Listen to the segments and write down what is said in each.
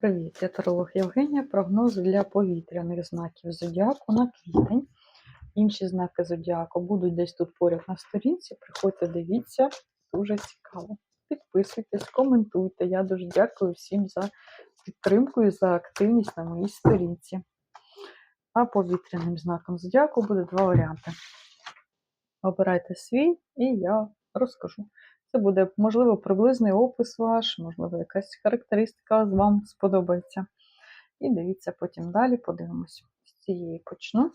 Привіт, я таролог Євгенія. Прогноз для повітряних знаків зодіаку на квітень. Інші знаки зодіаку будуть десь тут поряд на сторінці. Приходьте, дивіться, дуже цікаво. Підписуйтесь, коментуйте. Я дуже дякую всім за підтримку і за активність на моїй сторінці. А повітряним знаком зодіаку буде два варіанти. Обирайте свій, і я розкажу. Це буде, можливо, приблизний опис ваш, можливо, якась характеристика вам сподобається. І дивіться потім далі, подивимось. З цієї почну.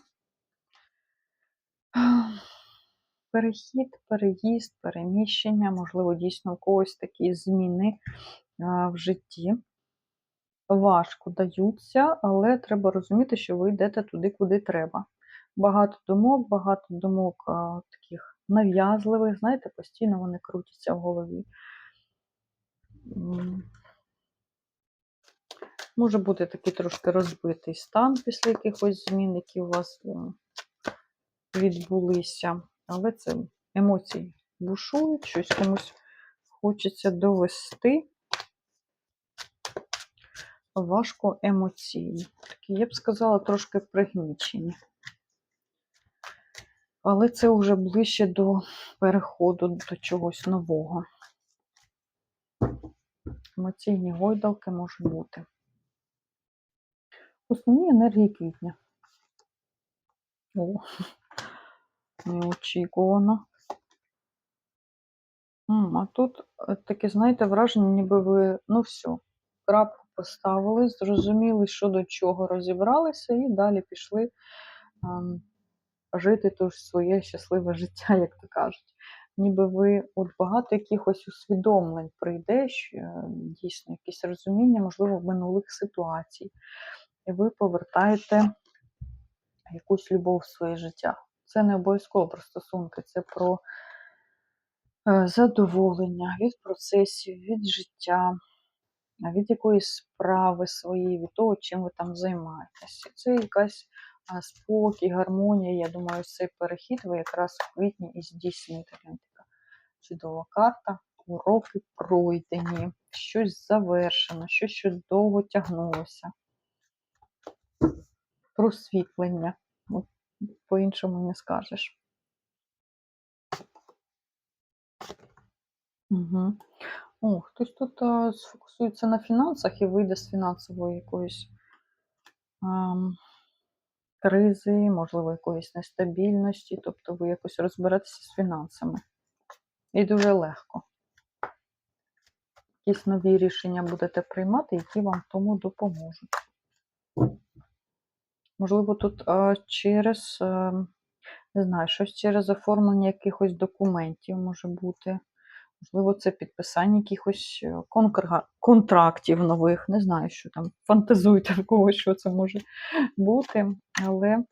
Перехід, переїзд, переміщення, можливо, дійсно у когось такі зміни в житті. Важко даються, але треба розуміти, що ви йдете туди, куди треба. Багато думок, багато думок таких нав'язливих, знаєте, постійно вони крутяться в голові. Може бути такий трошки розбитий стан після якихось змін, які у вас відбулися. Але це емоції бушують, щось комусь хочеться довести. Важко емоційні. Такі, я б сказала, трошки пригнічені. Але це вже ближче до переходу до чогось нового. Емоційні гойдалки можуть бути. Основні енергії квітня. О, неочікувано. А тут е, таке, знаєте, враження, ніби ви, ну все, крапку поставили, зрозуміли, що до чого розібралися, і далі пішли ем, жити то ж своє щасливе життя, як то кажуть. Ніби ви от багато якихось усвідомлень прийде, що е, дійсно якесь розуміння, можливо, минулих ситуацій. І ви повертаєте якусь любов в своє життя. Це не обов'язково про стосунки, це про е, задоволення від процесів, від життя, від якоїсь справи своєї, від того, чим ви там займаєтеся. Це якась спокій, гармонія. Я думаю, цей перехід ви якраз в квітні і здійсните. Чудова карта. Уроки пройдені, щось завершено, щось що довго тягнулося. Просвітлення. По-іншому не скажеш. Угу. О, хтось тут а, сфокусується на фінансах і вийде з фінансової якоїсь ам, кризи, можливо, якоїсь нестабільності, тобто ви якось розберетеся з фінансами. І дуже легко. Якісь нові рішення будете приймати, які вам тому допоможуть. Можливо, тут а, через, а, не знаю, щось через оформлення якихось документів може бути. Можливо, це підписання якихось е, контрактів нових. Не знаю, що там. Фантазуйте в когось, що це може бути, але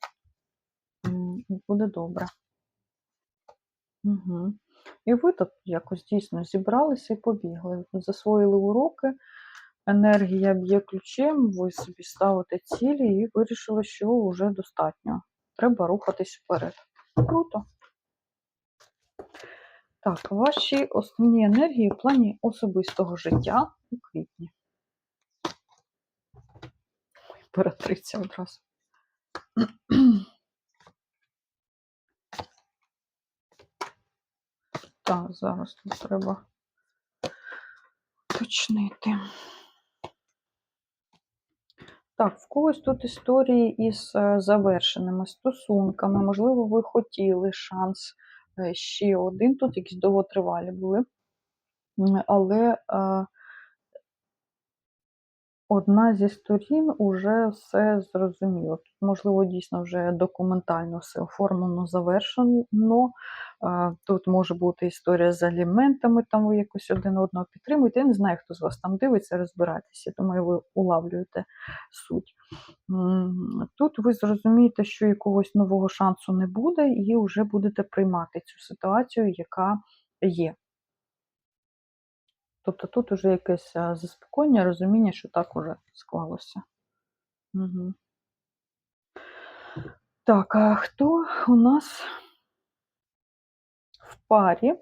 буде добре. Угу. І ви тут якось дійсно зібралися і побігли. Засвоїли уроки, енергія б'є ключем, ви собі ставите цілі і вирішили, що вже достатньо. Треба рухатись вперед. Круто. Так, ваші основні енергії в плані особистого життя у квітні. Імператриця одразу. Так, зараз тут треба уточнити. Так, в когось тут історії із е, завершеними стосунками. Можливо, ви хотіли шанс ще один. Тут якісь довготривалі були. Але е, одна зі сторін уже все зрозуміло. Тут, можливо, дійсно вже документально все оформлено, завершено. Тут може бути історія з аліментами, там ви якось один одного підтримуєте. Я не знаю, хто з вас там дивиться, розбирайтеся. Думаю, ви улавлюєте суть. Тут ви зрозумієте, що якогось нового шансу не буде, і вже будете приймати цю ситуацію, яка є. Тобто тут уже якесь заспокоєння, розуміння, що так уже склалося. Угу. Так, а хто у нас в парі?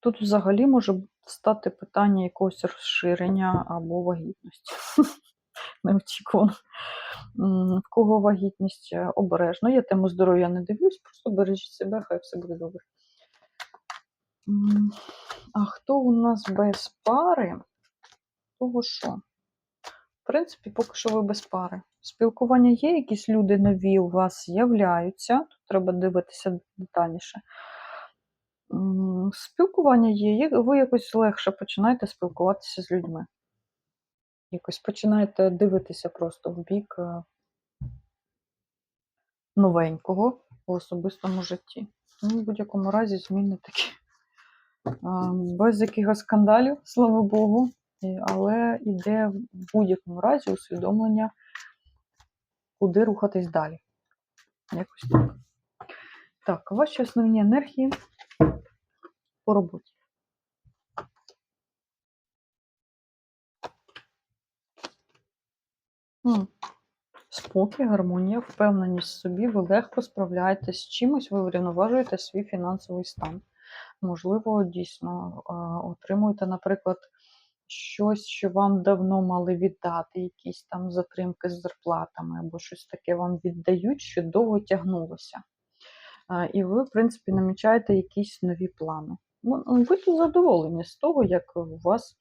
Тут взагалі може стати питання якогось розширення або вагітності. Неочікувано. В кого вагітність е, обережно. Я тему здоров'я не дивлюсь, просто бережіть себе, хай все буде добре. А хто у нас без пари? Того що? В принципі, поки що ви без пари. Спілкування є, якісь люди нові у вас з'являються. Тут треба дивитися детальніше. Спілкування є, є- ви якось легше починаєте спілкуватися з людьми. Якось починаєте дивитися просто в бік е, новенького в особистому житті. Ну, в будь-якому разі зміни такі. Без якихось скандалів, слава Богу. Але йде в будь-якому разі усвідомлення, куди рухатись далі. Якось так. Так, ваші основні енергії по роботі. Спокій, гармонія, впевненість в собі, ви легко справляєтесь з чимось, ви врівноважуєте свій фінансовий стан. Можливо, дійсно отримуєте, наприклад, щось, що вам давно мали віддати, якісь там затримки з зарплатами, або щось таке вам віддають, що довго тягнулося. І ви, в принципі, намічаєте якісь нові плани. Ну, Ви тут задоволені з того, як у вас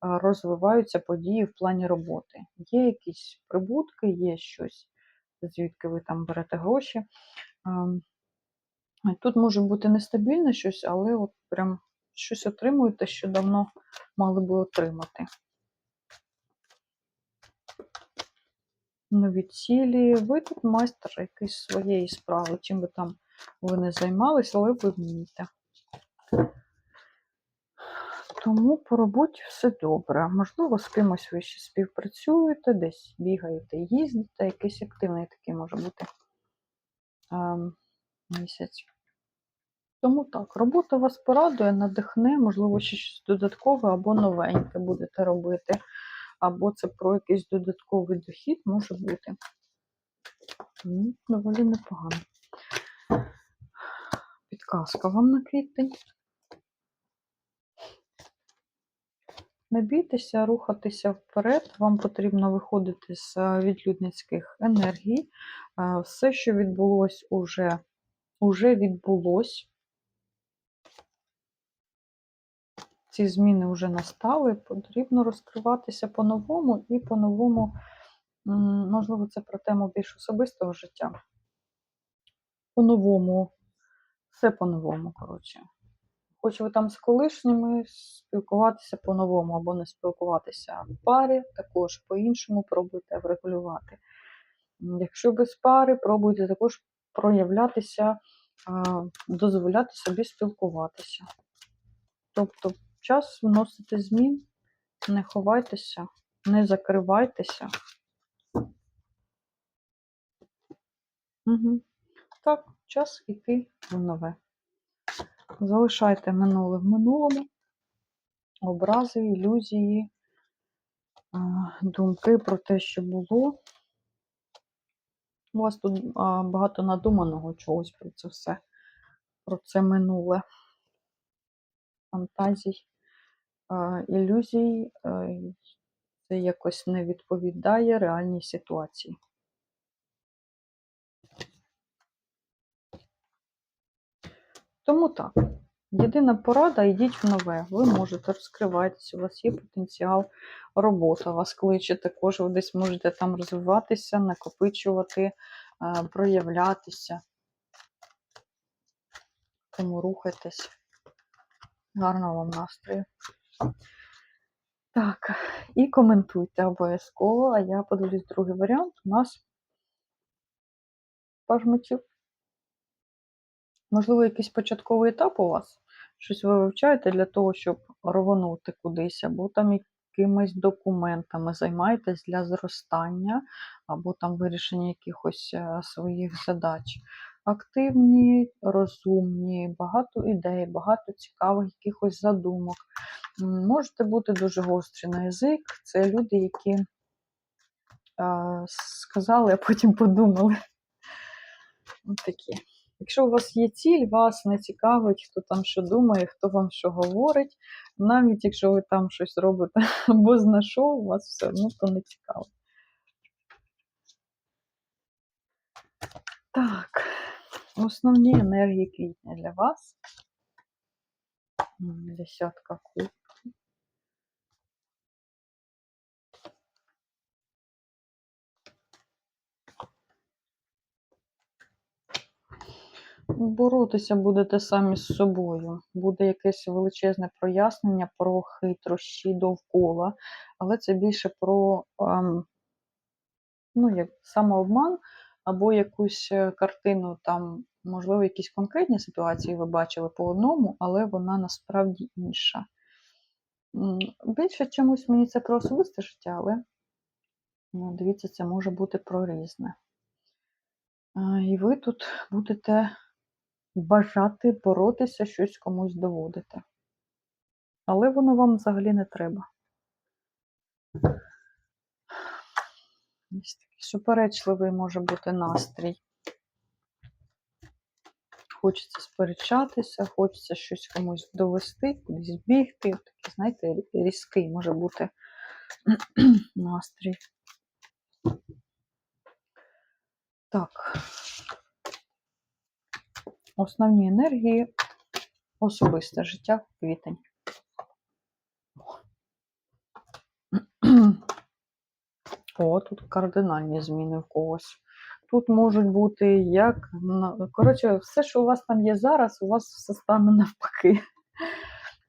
розвиваються події в плані роботи. Є якісь прибутки, є щось, звідки ви там берете гроші. Тут може бути нестабільне щось, але от прям щось отримуєте, що давно мали би отримати. Нові цілі. Ви тут майстер якийсь своєї справи, чим би там ви не займалися, але ви вмієте. Тому по роботі все добре. Можливо, з кимось ви ще співпрацюєте, десь бігаєте, їздите, якийсь активний такий може бути ем, місяць. Тому так, робота вас порадує, надихне, можливо, ще щось додаткове або новеньке будете робити, або це про якийсь додатковий дохід може бути. Доволі непогано. Підказка вам на квітень. Не бійтеся рухатися вперед, вам потрібно виходити з е, відлюдницьких енергій. Е, Все, що відбулось уже, уже відбулось. Ці зміни вже настали, потрібно розкриватися по-новому і по-новому, можливо, це про тему більш особистого життя. По-новому, все по-новому, коротше. Хоч ви там з колишніми спілкуватися по-новому або не спілкуватися в парі, також по-іншому пробуйте врегулювати. Якщо без пари, пробуйте також проявлятися, дозволяти собі спілкуватися. Тобто час вносити змін, не ховайтеся, не закривайтеся. Угу. Так, час іти в нове. Залишайте минуле в минулому, образи, ілюзії, думки про те, що було. У вас тут багато надуманого чогось про це все, про це минуле, фантазій, ілюзій. Це якось не відповідає реальній ситуації. Тому так, єдина порада, йдіть в нове. Ви можете розкриватися, у вас є потенціал, робота вас кличе, також ви десь можете там розвиватися, накопичувати, проявлятися. Тому рухайтесь. Гарного вам настрою. Так, і коментуйте обов'язково, а я подивлюсь другий варіант. У нас паж. Можливо, якийсь початковий етап у вас? Щось ви вивчаєте для того, щоб рвонути кудись, або там якимись документами займаєтесь для зростання, або там вирішення якихось е, своїх задач. Активні, розумні, багато ідей, багато цікавих якихось задумок. Можете бути дуже гострі на язик. Це люди, які сказали, а потім подумали. Такі. Якщо у вас є ціль, вас не цікавить, хто там що думає, хто вам що говорить, навіть якщо ви там щось робите або знайшов, вас все одно то не цікаво. Так, основні енергії квітня для вас. Десятка куб. Боротися будете самі з собою. Буде якесь величезне прояснення про хитрощі довкола, але це більше про ем, ну, як самообман або якусь е, картину, там, можливо, якісь конкретні ситуації ви бачили по одному, але вона насправді інша. Більше чомусь мені це про особисте життя, але ну, дивіться, це може бути про різне. І ви тут будете бажати боротися, щось комусь доводити. Але воно вам взагалі не треба. Ось такий суперечливий може бути настрій. Хочеться сперечатися, хочеться щось комусь довести, кудись бігти. Такий, знаєте, різкий може бути настрій. Так. Основні енергії особисте життя квітень. О, тут кардинальні зміни в когось. Тут можуть бути як. Коротше, все, що у вас там є зараз, у вас все стане навпаки.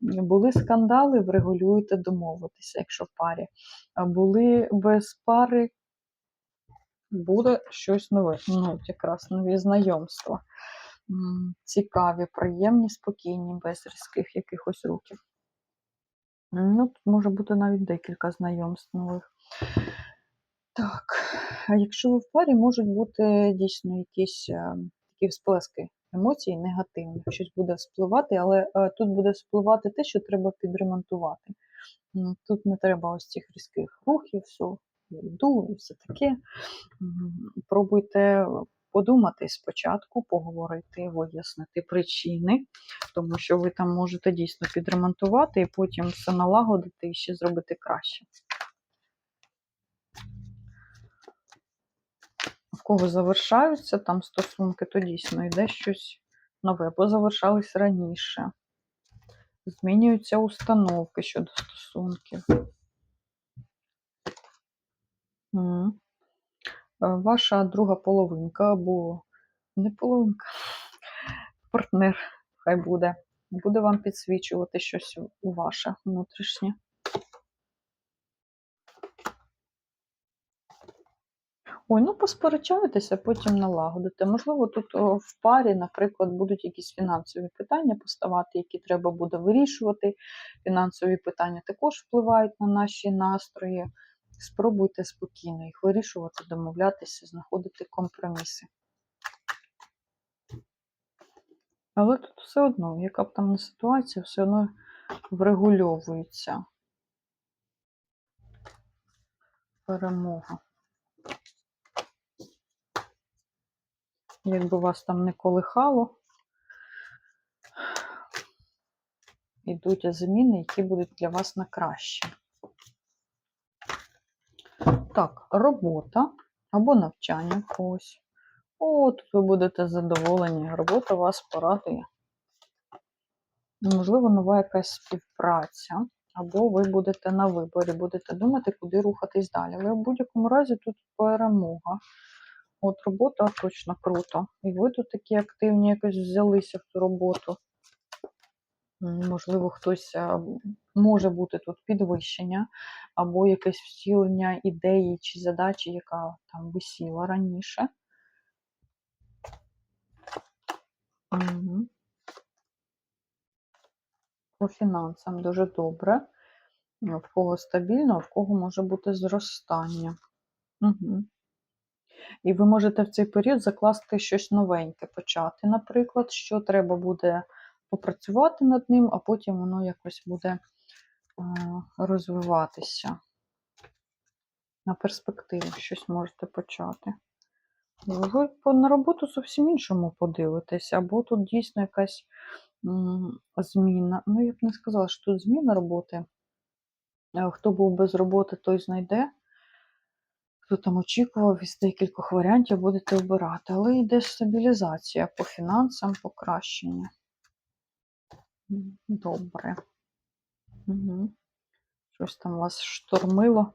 Були скандали, врегулюєте домовитися, якщо в парі. Були без пари, буде щось нове. Ну, якраз нові знайомства. Цікаві, приємні, спокійні, без різких якихось рухів. Ну, тут може бути навіть декілька знайомств нових. Так, а якщо ви в парі, можуть бути дійсно якісь е, такі всплески емоцій негативних. Щось буде вспливати, але е, тут буде вспливати те, що треба підремонтувати. Тут не треба ось цих різких рухів, все, йду і все таке. Пробуйте подумати спочатку, поговорити, вияснити причини, тому що ви там можете дійсно підремонтувати і потім все налагодити і ще зробити краще. в кого завершаються там стосунки, то дійсно йде щось нове, бо завершались раніше. Змінюються установки щодо стосунків. М. Е, Ваша друга половинка або не половинка, партнер, хай буде, буде вам підсвічувати щось у ваше внутрішнє. Ой, ну посперечаєтеся, потім налагодите. Можливо, тут в парі, наприклад, будуть якісь фінансові питання поставати, які треба буде вирішувати. Фінансові питання також впливають на наші настрої. Спробуйте спокійно їх вирішувати, домовлятися, знаходити компроміси. Але тут все одно, яка б там не ситуація, все одно врегульовується перемога. Якби вас там не колихало, йдуть зміни, які будуть для вас на краще. Так, робота або навчання когось. О, тут ви будете задоволені, робота вас порадує. Можливо, нова якась співпраця, або ви будете на виборі, будете думати, куди рухатись далі. Але в будь-якому разі тут перемога. От робота точно круто. І ви тут такі активні якось взялися в ту роботу. Можливо, хтось може бути тут підвищення, або якесь втілення ідеї чи задачі, яка там висіла раніше. По фінансам дуже добре. В кого стабільно, а в кого може бути зростання. Угу. І ви можете в цей період закласти щось новеньке почати, наприклад, що треба буде попрацювати над ним, а потім воно якось буде е, розвиватися. На перспективу щось можете почати. Ви на роботу зовсім іншому подивитесь, або тут дійсно якась, зміна. Ну, я б не сказала, що тут зміна роботи. Е, хто був без роботи, той знайде. Хто там очікував, із декількох варіантів будете обирати. Але йде стабілізація по фінансам, покращення. Добре. Угу. Щось там вас штормило.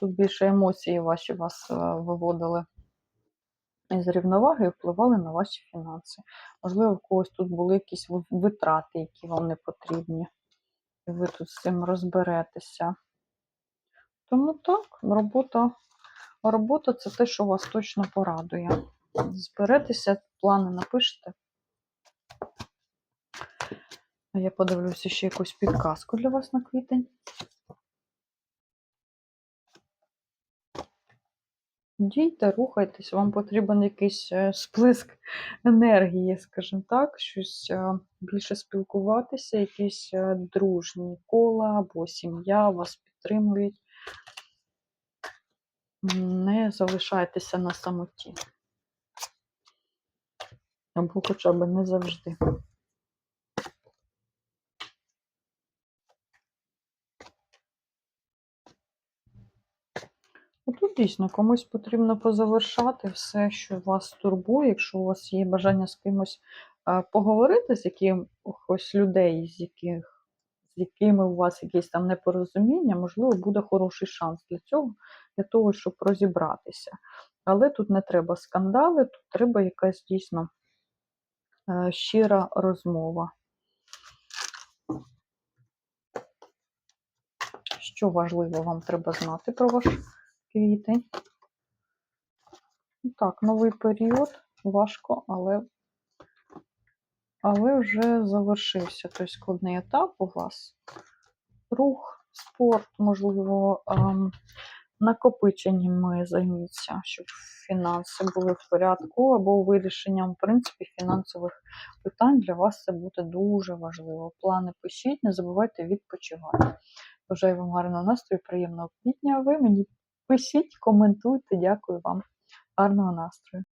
Тут більше емоції ваші вас е, виводили із рівноваги і впливали на ваші фінанси. Можливо, у когось тут були якісь витрати, які вам не потрібні. І ви тут з цим розберетеся. Тому так, робота, робота це те, що вас точно порадує. Зберетеся, плани напишете. А я подивлюся ще якусь підказку для вас на квітень. Дійте, рухайтесь, вам потрібен якийсь е, сплеск енергії, скажімо так, щось е, більше спілкуватися, якісь е, дружні кола або сім'я вас підтримують. Не залишайтеся на самоті. Або хоча б не завжди. Тут дійсно комусь потрібно позавершати все, що вас турбує. Якщо у вас є бажання з кимось поговорити, з якихось людей, з яких, з якими у вас якісь там непорозуміння, можливо, буде хороший шанс для цього, для того, щоб розібратися. Але тут не треба скандали, тут треба якась дійсно щира розмова. Що важливо вам треба знати про ваш квітень? Так, новий період, важко, але, але вже завершився той складний етап у вас. Рух, спорт, можливо, ем, накопиченнями займіться, щоб фінанси були в порядку, або вирішенням, в принципі, фінансових питань для вас це буде дуже важливо. Плани пишіть, не забувайте відпочивати. Бажаю вам гарного настрою, приємного квітня. Ви мені пишіть, коментуйте, дякую вам. Гарного настрою.